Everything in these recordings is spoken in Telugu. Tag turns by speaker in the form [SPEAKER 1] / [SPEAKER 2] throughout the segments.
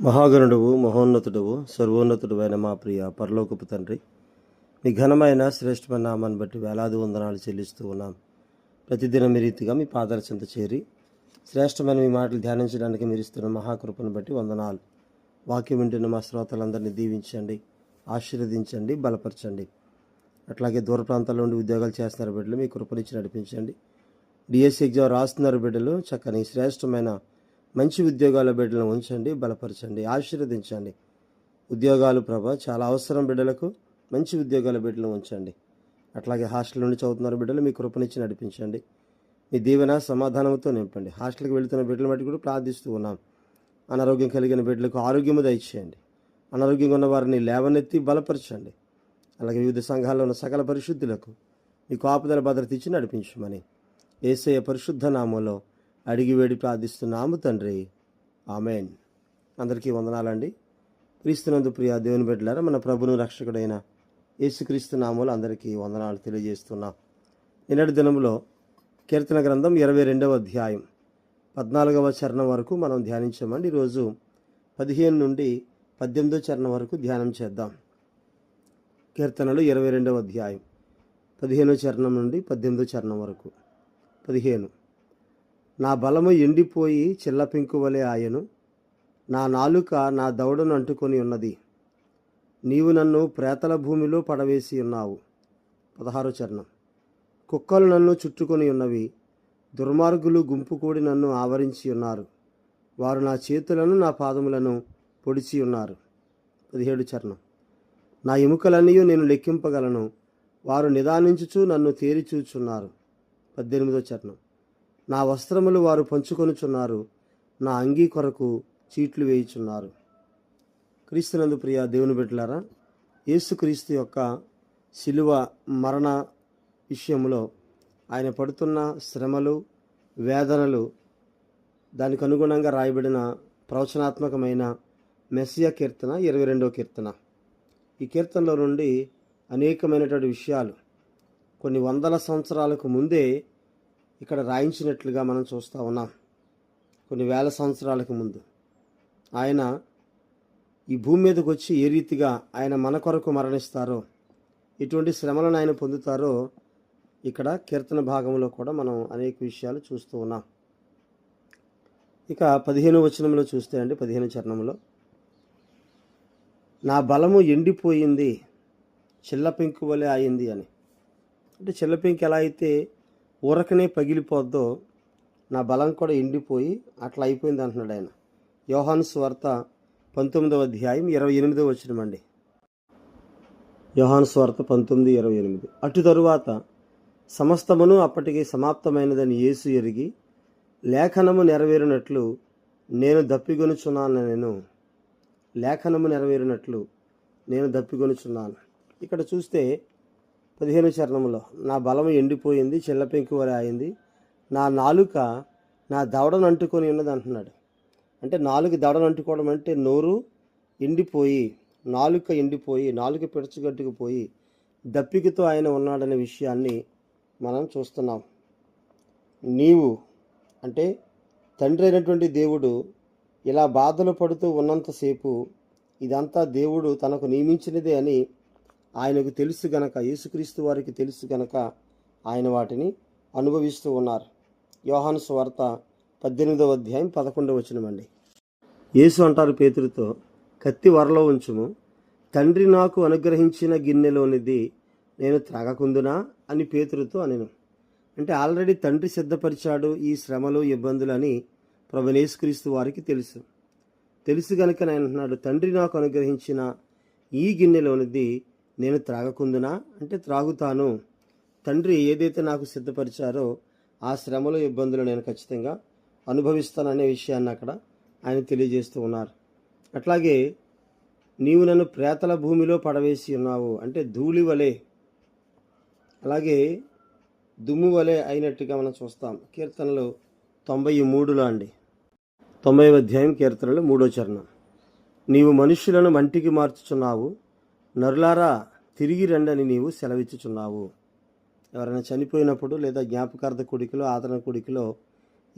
[SPEAKER 1] మహాగణుడువు మహోన్నతుడువు సర్వోన్నతుడువైన మా ప్రియ పరలోకపు తండ్రి మీ ఘనమైన శ్రేష్టమైన నామాన్ని బట్టి వేలాది వందనాలు చెల్లిస్తూ ఉన్నాం. ప్రతిదినం మీ రీతిగా మీ పాదాల చెంత చేరి శ్రేష్టమైన మీ మాటలు ధ్యానించడానికి మీరు ఇస్తున్న మహాకృపను బట్టి వందనాలు. వాక్యం వింటున్న మా శ్రోతలందరినీ దీవించండి ఆశీర్వదించండి బలపరచండి. అట్లాగే దూర ప్రాంతాల్లో ఉండి ఉద్యోగాలు చేస్తున్నారు బిడ్డలు మీ కృపనిచ్చి నడిపించండి. డిఎస్సి ఎగ్జామ్ రాస్తున్నారు బిడ్డలు చక్కని శ్రేష్టమైన మంచి ఉద్యోగాల బిడ్డలను ఉంచండి బలపరచండి ఆశీర్వదించండి. ఉద్యోగాలు ప్రభ చాలా అవసరం బిడ్డలకు. మంచి ఉద్యోగాల బిడ్డలను ఉంచండి. అట్లాగే హాస్టల్ నుండి చదువుతున్నారు బిడ్డలు మీ కృపనిచ్చి నడిపించండి. మీ దీవెన సమాధానంతో నింపండి. హాస్టల్కి వెళుతున్న బిడ్డల బట్టి కూడా ప్రార్థిస్తూ ఉన్నాం. అనారోగ్యం కలిగిన బిడ్డలకు ఆరోగ్యము దయచేయండి. అనారోగ్యంగా ఉన్న వారిని లేవనెత్తి బలపరచండి. అలాగే వివిధ సంఘాల్లో ఉన్న సకల పరిశుద్ధులకు మీ కాపుదల భద్రత ఇచ్చి నడిపించమని. ఏసయ పరిశుద్ధ నామంలో అడిగి వేడి ప్రార్థిస్తున్నాము తండ్రి. ఆమెన్. అందరికీ వందనాలండి. క్రీస్తునందు ప్రియ దేవుని బిడ్డలారా మన ప్రభును రక్షకుడైన యేసుక్రీస్తు నామూలు అందరికీ వందనాలు తెలియజేస్తున్నాం. నిన్నటి దినంలో కీర్తన గ్రంథం ఇరవై రెండవ అధ్యాయం పద్నాలుగవ చరణం వరకు మనం ధ్యానించామండి. ఈరోజు పదిహేను నుండి పద్దెనిమిదో చరణం వరకు ధ్యానం చేద్దాం. కీర్తనలు ఇరవై రెండవ అధ్యాయం పదిహేనో చరణం నుండి పద్దెనిమిదో చరణం వరకు. పదిహేను. నా బలము ఎండిపోయి చిల్లపింకువలే ఆయను. నా నాలుక నా దౌడను అంటుకొని ఉన్నది. నీవు నన్ను ప్రేతల భూమిలో పడవేసి ఉన్నావు. పదహారో చరణం. కుక్కలు నన్ను చుట్టుకొని ఉన్నవి. దుర్మార్గులు గుంపు కూడి నన్ను ఆవరించి ఉన్నారు. వారు నా చేతులను నా పాదములను పొడిచి ఉన్నారు. పదిహేడు చరణం. నా ఎముకలన్నీ నేను లెక్కింపగలను. వారు నిదానించుచు నన్ను తేరిచూచున్నారు. పద్దెనిమిదో చరణం. నా వస్త్రములు వారు పంచుకొనుచున్నారు. నా అంగీ కొరకు చీట్లు వేయుచున్నారు. క్రీస్తునందు ప్రియ దేవుని బిడ్డలారా యేసుక్రీస్తు యొక్క శిలువ మరణ విషయంలో ఆయన పడుతున్న శ్రమలు వేదనలు దానికి అనుగుణంగా రాయబడిన ప్రవచనాత్మకమైన మెస్సియా కీర్తన ఇరవై రెండవ కీర్తన. ఈ కీర్తనలో నుండి అనేకమైనటువంటి విషయాలు కొన్ని వందల సంవత్సరాలకు ముందే ఇక్కడ రాయించినట్లుగా మనం చూస్తూ ఉన్నాం. కొన్ని వేల సంవత్సరాలకు ముందు. ఆయన ఈ భూమి మీదకి వచ్చి ఏ రీతిగా ఆయన మన కొరకు మరణిస్తారో ఎటువంటి శ్రమలను ఆయన పొందుతారో ఇక్కడ కీర్తన భాగంలో కూడా మనం అనేక విషయాలు చూస్తూ ఉన్నాం. ఇక పదిహేను వచనంలో చూస్తే అండి పదిహేను చరణంలో. నా బలము ఎండిపోయింది చిల్లపెంకు వలె అయింది అని. అంటే చిల్లపెంకు ఎలా అయితే ఊరకనే పగిలిపోద్దో నా బలం కూడా ఎండిపోయి అట్లా అయిపోయింది అంటున్నాడు ఆయన. యోహాను స్వార్త పంతొమ్మిదవ అధ్యాయం ఇరవై ఎనిమిదవ వచ్చినమండి యోహాను స్వార్త పంతొమ్మిది ఇరవై ఎనిమిది. అటు తరువాత సమస్తమును అప్పటికి సమాప్తమైనదని యేసు ఎరిగి లేఖనము నెరవేరినట్లు నేను దప్పిగొనుచున్నాను నేను. లేఖనము నెరవేరినట్లు నేను దప్పిగొనుచున్నాను ఇక్కడ చూస్తే పదిహేను చరణంలో నా బలం ఎండిపోయింది చిల్లపెంకు వలె అయింది నా నాలుక నా దవడను అంటుకొని ఉన్నది అంటున్నాడు. అంటే నాలుగు దవడను అంటుకోవడం అంటే నోరు ఎండిపోయి నాలుక ఎండిపోయి నాలుక పిడచగట్టుకుపోయి దప్పికతో ఆయన ఉన్నాడనే విషయాన్ని మనం చూస్తున్నాం. నీవు అంటే తండ్రి అయినటువంటి దేవుడు ఇలా బాధలు పడుతూ ఉన్నంతసేపు ఇదంతా దేవుడు తనకు నియమించినదే అని ఆయనకు తెలుసు గనక యేసుక్రీస్తు వారికి తెలుసు గనక ఆయన వాటిని అనుభవిస్తూ ఉన్నారు. యోహాను స్వార్త పద్దెనిమిదవ అధ్యాయం పదకొండవ వచనమండి యేసు అంటారు పేతురితో కత్తి వరలో ఉంచుము. తండ్రి నాకు అనుగ్రహించిన గిన్నెలోనిది నేను త్రాగకుందునా? అని పేతుడితో అనెను. అంటే ఆల్రెడీ తండ్రి సిద్ధపరిచాడు ఈ శ్రమలు ఇబ్బందులు అని ప్రభునేసుక్రీస్తు వారికి తెలుసు. తెలుసు గనుక నేను అంటున్నాడు తండ్రి నాకు అనుగ్రహించిన ఈ గిన్నెలోనిది నేను త్రాగకుందునా? అంటే త్రాగుతాను. తండ్రి ఏదైతే నాకు సిద్ధపరిచారో ఆ శ్రమలు ఇబ్బందులు నేను ఖచ్చితంగా అనుభవిస్తాననే విషయాన్ని అక్కడ ఆయన తెలియజేస్తూ ఉన్నారు. అట్లాగే నీవు నన్ను ప్రేతల భూమిలో పడవేసి ఉన్నావు. అంటే ధూళి వలె. అలాగే దుమ్ము వలె అయినట్టుగా మనం చూస్తాం. కీర్తనలు తొంభై మూడులో అండి. తొంభై అధ్యాయం కీర్తనలు మూడో చరణం. నీవు మనుషులను మంటికి మార్చుచున్నావు. నరులారా తిరిగి రండని నీవు సెలవిచ్చుచున్నావు. ఎవరైనా చనిపోయినప్పుడు లేదా జ్ఞాపకార్థ కుడికిలో ఆదరణ కుడికిలో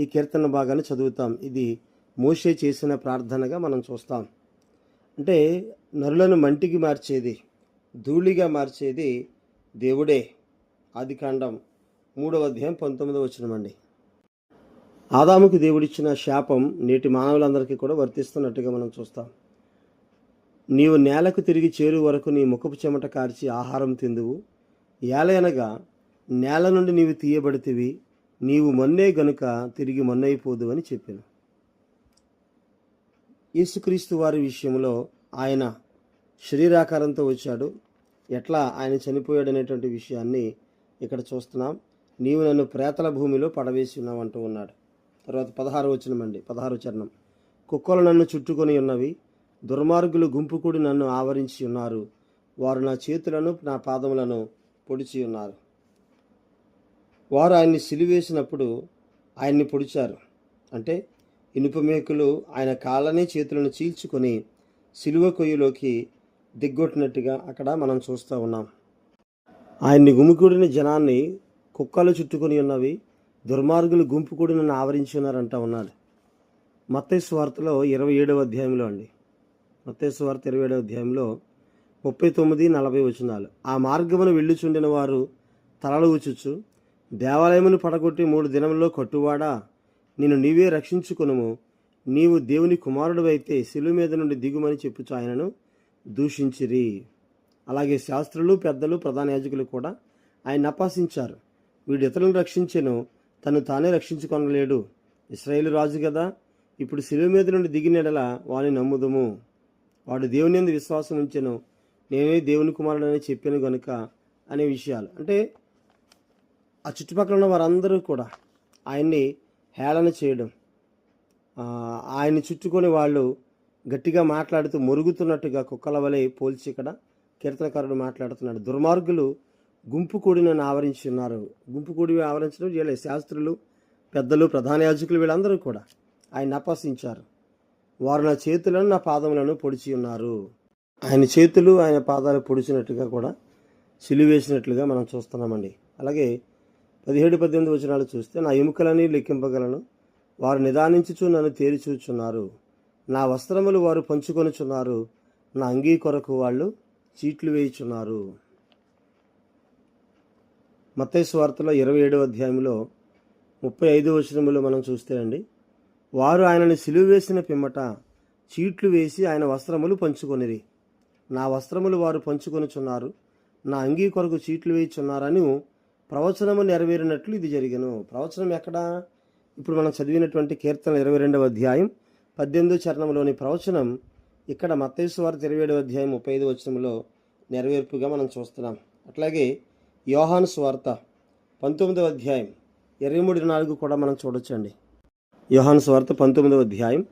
[SPEAKER 1] ఈ కీర్తన భాగాన్ని చదువుతాం. ఇది మోషే చేసిన ప్రార్థనగా మనం చూస్తాం. అంటే నరులను మంటికి మార్చేది ధూళిగా మార్చేది దేవుడే. ఆదికాండం మూడవ అధ్యాయం పంతొమ్మిదవ వచనమండి ఆదాముకు దేవుడిచ్చిన శాపం నేటి మానవులందరికీ కూడా వర్తిస్తున్నట్టుగా మనం చూస్తాం. నీవు నేలకు తిరిగి చేరు వరకు నీ ముఖపు చెమట కార్చి ఆహారం తిందువు. ఏలయనగా నేల నుండి నీవు తీయబడితివి నీవు మొన్నే గనుక తిరిగి మొన్నైపోదు అని చెప్పాను. యేసుక్రీస్తు వారి విషయంలో ఆయన శరీరాకారంతో వచ్చాడు. ఎట్లా ఆయన చనిపోయాడు అనేటువంటి విషయాన్ని ఇక్కడ చూస్తున్నాం. నీవు నన్ను ప్రేతల భూమిలో పడవేసి ఉన్నావు అంటూ ఉన్నాడు. తర్వాత పదహారు వచనమండి పదహారు చరణం. కుక్కలు నన్ను చుట్టుకొని ఉన్నవి దుర్మార్గులు గుంపు నన్ను ఆవరించి ఉన్నారు. వారు నా చేతులను నా పాదములను పొడిచి ఉన్నారు. వారు ఆయన్ని సిలివేసినప్పుడు ఆయన్ని పొడిచారు. అంటే ఇనుప మేకులు ఆయన కాళ్ళని చేతులను చీల్చుకొని సిలువ కొయ్యలోకి దిగ్గొట్టినట్టుగా అక్కడ మనం చూస్తూ ఉన్నాం. ఆయన్ని గుమికూడిన జనాన్ని కుక్కలు చుట్టుకొని ఉన్నవి దుర్మార్గులు గుంపు కూడా నన్ను ఆవరించి ఉన్నారంట ఉన్నాడు. మత్తయి వార్తలో ఇరవై ఏడవ అధ్యాయంలో అండి. మత్తయి ఇరవై ఏడవ అధ్యాయంలో ముప్పై తొమ్మిది నలభై వచనాలు. ఆ మార్గమును వెళ్ళుచుండిన వారు తలలు ఊచుచు దేవాలయమును పడగొట్టి మూడు దినంలో కట్టువాడా? నిన్ను నీవే రక్షించుకునుము. నీవు దేవుని కుమారుడు అయితే శిలువ మీద నుండి దిగుమని చెప్పుచు ఆయనను దూషించిరి. అలాగే శాస్త్రులు పెద్దలు ప్రధాన యాజకులు కూడా ఆయన అపాసించారు వీడు ఇతరులను రక్షించెను తను తానే రక్షించుకొనలేడు. ఇస్రాయేల్ రాజు కదా ఇప్పుడు శిలువ మీద నుండి దిగినెడల వాని నమ్ముదుము. వాడు దేవుని ఎందు విశ్వాసం ఉంచెను. నేనే దేవుని కుమారుడని చెప్పాను గనుక అనే విషయాలు. అంటే ఆ చుట్టుపక్కల ఉన్న వారందరూ కూడా ఆయన్ని హేళన చేయడం ఆయన ఆయన్ని చుట్టుకొని వాళ్ళు గట్టిగా మాట్లాడుతూ మురుగుతున్నట్టుగా కుక్కల వలె పోల్చి ఇక్కడ కీర్తనకారుడు మాట్లాడుతున్నాడు. దుర్మార్గులు గుంపు కూడి నన్ను ఆవరించి ఉన్నారు గుంపు కూడి ఆవరించడం వీళ్ళ శాస్త్రులు పెద్దలు ప్రధాన యాజకులు వీళ్ళందరూ కూడా ఆయన అపహసించారు. వారు నా చేతులను నా పాదములను పొడిచి ఉన్నారు. ఆయన చేతులు ఆయన పాదాలు పొడిచినట్టుగా కూడా సిలివేసినట్లుగా మనం చూస్తున్నామండి. అలాగే పదిహేడు పద్దెనిమిది వచనాలు చూస్తే నా ఎముకలని లెక్కింపగలను. వారు నిదానించుచు నన్ను తేరిచూచున్నారు. నా వస్త్రములు వారు పంచుకొనుచున్నారు. నా అంగీ కొరకు వాళ్ళు చీట్లు వేయుచున్నారు. మత్తయి వార్తలో ఇరవై ఏడవ అధ్యాయంలో ముప్పై ఐదు వచనములు మనం చూస్తే అండి వారు ఆయనను సిలువ వేసిన పిమ్మట చీట్లు వేసి ఆయన వస్త్రములు పంచుకొనిరి. నా వస్త్రములు వారు పంచుకొనుచున్నారు. నా అంగీ కొరకు చీట్లు వేయిచున్నారని ప్రవచనము నెరవేరినట్లు ఇది జరిగను. ప్రవచనం ఎక్కడ? ఇప్పుడు మనం చదివినటువంటి కీర్తన ఇరవై రెండవ అధ్యాయం పద్దెనిమిదో చరణంలోని ప్రవచనం ఇక్కడ మత్తేసు వారి ఇరవై ఏడవ అధ్యాయం ముప్పై ఐదు వచనంలో నెరవేర్పుగా మనం చూస్తున్నాం. అట్లాగే యోహాను స్వార్త పంతొమ్మిదవ అధ్యాయం ఇరవై మూడు నాలుగు కూడా మనం చూడొచ్చండి. యోహాను స్వార్త పంతొమ్మిదవ అధ్యాయం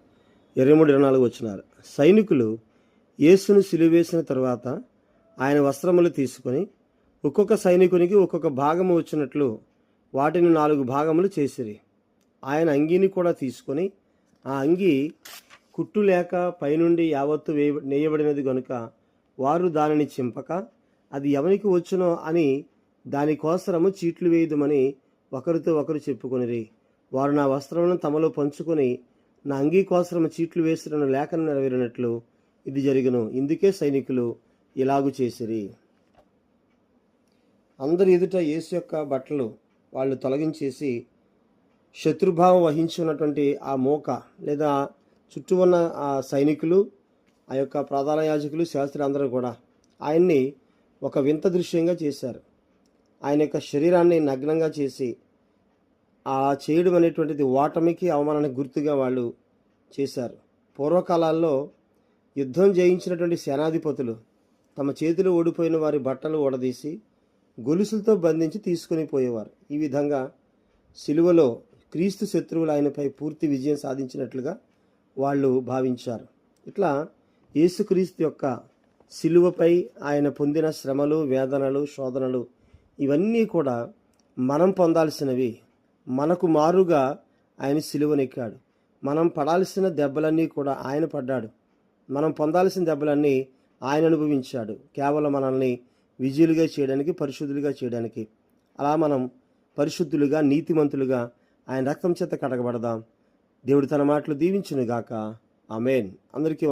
[SPEAKER 1] ఇరవై మూడు ఇరవై నాలుగు వచ్చినారు. సైనికులు యేసును సిలువేసిన తర్వాత ఆయన వస్త్రములు తీసుకొని ఒక్కొక్క సైనికునికి ఒక్కొక్క భాగము వచ్చినట్లు వాటిని నాలుగు భాగములు చేసిరి. ఆయన అంగీని కూడా తీసుకొని ఆ అంగీ కుట్టు లేక పైనుండి యావత్తు వేయ నేయబడినది గనుక వారు దానిని చింపక అది ఎవనికి వచ్చునో అని దానికోసరము చీట్లు వేయదుమని ఒకరితో ఒకరు చెప్పుకొనిరి. వారు నా వస్త్రములను తమలో పంచుకొని నా అంగీ కోసరము చీట్లు వేసిన లేఖను నెరవేరినట్లు ఇది జరిగను. ఇందుకే సైనికులు ఇలాగు చేసిరి. అందరి ఎదుట యేసు యొక్క బట్టలు వాళ్ళు తొలగించేసి శత్రుభావం వహించున్నటువంటి ఆ మోక లేదా చుట్టూ ఉన్న ఆ సైనికులు ఆ యొక్క ప్రధాన యాజకులు శాస్త్రి అందరూ కూడా ఆయన్ని ఒక వింత దృశ్యంగా చేశారు. ఆయన యొక్క శరీరాన్ని నగ్నంగా చేసి ఆ చేయడం అనేటువంటిది ఓటమికి అవమానానికి గుర్తుగా వాళ్ళు చేశారు. పూర్వకాలాల్లో యుద్ధం జయించినటువంటి సేనాధిపతులు తమ చేతిలో ఓడిపోయిన వారి బట్టలు ఓడదీసి గొలుసులతో బంధించి తీసుకొని పోయేవారు. ఈ విధంగా సిలువలో క్రీస్తు శత్రువులు ఆయనపై పూర్తి విజయం సాధించినట్లుగా వాళ్ళు భావించారు. ఇట్లా యేసుక్రీస్తు యొక్క సిలువపై ఆయన పొందిన శ్రమలు వేదనలు శోధనలు ఇవన్నీ కూడా మనం పొందాల్సినవి మనకు మారుగా ఆయన సిలువనెక్కాడు. మనం పడాల్సిన దెబ్బలన్నీ కూడా ఆయన పడ్డాడు. మనం పొందాల్సిన దెబ్బలన్నీ ఆయన అనుభవించాడు. కేవలం మనల్ని విజయులుగా చేయడానికి పరిశుద్ధులుగా చేయడానికి. అలా మనం పరిశుద్ధులుగా నీతిమంతులుగా ఆయన రక్తం చేత కడగబడదాం. దేవుడు తన మాటలు దీవించును గాక ఆమెన్. అందరికీ